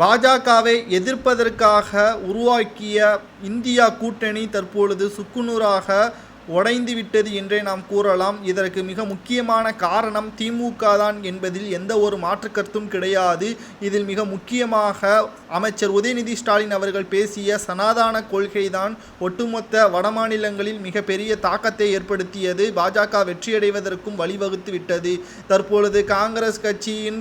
பாஜகவை எதிர்ப்பதற்காக உருவாக்கிய இந்தியா கூட்டணி தற்பொழுது சுக்குநூறாக உடைந்து விட்டது என்றே நாம் கூறலாம். இதற்கு மிக முக்கியமான காரணம் திமுக தான் என்பதில் எந்த ஒரு மாற்று கருத்தும் கிடையாது. இதில் மிக முக்கியமாக அமைச்சர் உதயநிதி ஸ்டாலின் அவர்கள் பேசிய சனாதான கொள்கைதான் ஒட்டுமொத்த வடமாநிலங்களில் மிகப்பெரிய தாக்கத்தை ஏற்படுத்தியது. பாஜக வெற்றியடைவதற்கும் வழிவகுத்து விட்டது. தற்பொழுது காங்கிரஸ் கட்சியின்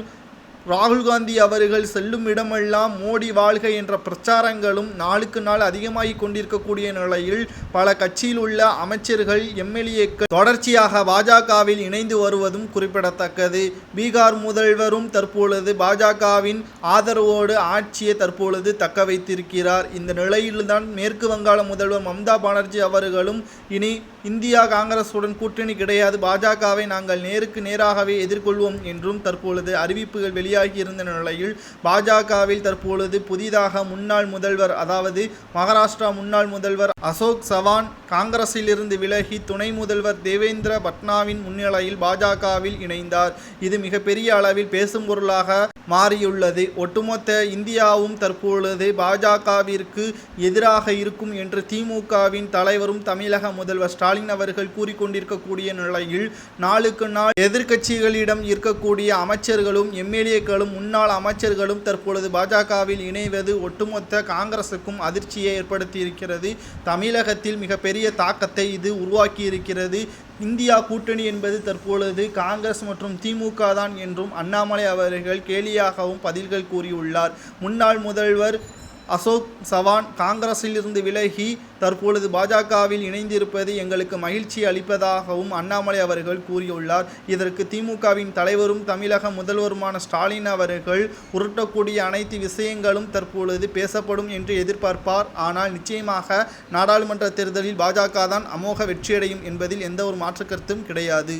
ராகுல் காந்தி அவர்கள் செல்லும் இடமெல்லாம் மோடி வாழ்க என்ற பிரச்சாரங்களும் நாளுக்கு நாள் அதிகமாகி கொண்டிருக்கக்கூடிய நிலையில் பல கட்சியில் உள்ள அமைச்சர்கள் எம்எல்ஏக்கள் தொடர்ச்சியாக பாஜகவில் இணைந்து வருவதும் குறிப்பிடத்தக்கது. பீகார் முதல்வரும் தற்பொழுது பாஜகவின் ஆதரவோடு ஆட்சியை தற்பொழுது தக்க வைத்திருக்கிறார். இந்த நிலையில்தான் மேற்கு வங்காள முதல்வர் மம்தா பானர்ஜி அவர்களும் இனி இந்தியா காங்கிரசுடன் கூட்டணி கிடையாது. பாஜகவை நாங்கள் நேருக்கு நேராகவே எதிர்கொள்வோம் என்றும் தற்பொழுது அறிவிப்புகள் வெளியாகி இருந்த நிலையில் பாஜகவில் தற்பொழுது புதிதாக முன்னாள் முதல்வர் அதாவது மகாராஷ்டிரா முன்னாள் முதல்வர் அசோக் சவான் காங்கிரஸிலிருந்து விலகி துணை முதல்வர் தேவேந்திர பட்னாவின் முன்னிலையில் பாஜகவில் இணைந்தார். இது மிகப்பெரிய அளவில் பேசும் பொருளாக மாறியுள்ளது. ஒட்டுமொத்த இந்தியாவும் தற்பொழுது பாஜகவிற்கு எதிராக இருக்கும் என்று திமுகவின் தலைவரும் தமிழக முதல்வர் ஸ்டாலின் அவர்கள் கூறிக்கொண்டிருக்கக்கூடிய நிலையில் நாளுக்கு நாள் எதிர்க்கட்சிகளிடம் இருக்கக்கூடிய அமைச்சர்களும் எம்எல்ஏக்களும் முன்னாள் அமைச்சர்களும் தற்பொழுது பாஜகவில் இணைவது ஒட்டுமொத்த காங்கிரசுக்கும் அதிர்ச்சியை ஏற்படுத்தியிருக்கிறது. தமிழகத்தில் மிகப்பெரிய தாக்கத்தை இது உருவாக்கியிருக்கிறது. இந்தியா கூட்டணி என்பது தற்பொழுது காங்கிரஸ் மற்றும் திமுக தான் என்றும் அண்ணாமலை அவர்கள் கேலியாகவும் பதில்கள் கூறியுள்ளார். முன்னாள் முதல்வர் அசோக் சவான் காங்கிரஸிலிருந்து விலகி தற்பொழுது பாஜகவில் இணைந்திருப்பது எங்களுக்கு மகிழ்ச்சி அளிப்பதாகவும் அண்ணாமலை அவர்கள் கூறியுள்ளார். இதற்கு திமுகவின் தலைவரும் தமிழக முதல்வருமான ஸ்டாலின் அவர்கள் உருட்டக்கூடிய அனைத்து விஷயங்களும் தற்பொழுது பேசப்படும் என்று எதிர்பார்ப்பார். ஆனால் நிச்சயமாக நாடாளுமன்ற தேர்தலில் பாஜக தான் அமோக வெற்றியடையும் என்பதில் எந்த ஒரு மாற்றுக்கருத்தும் கிடையாது.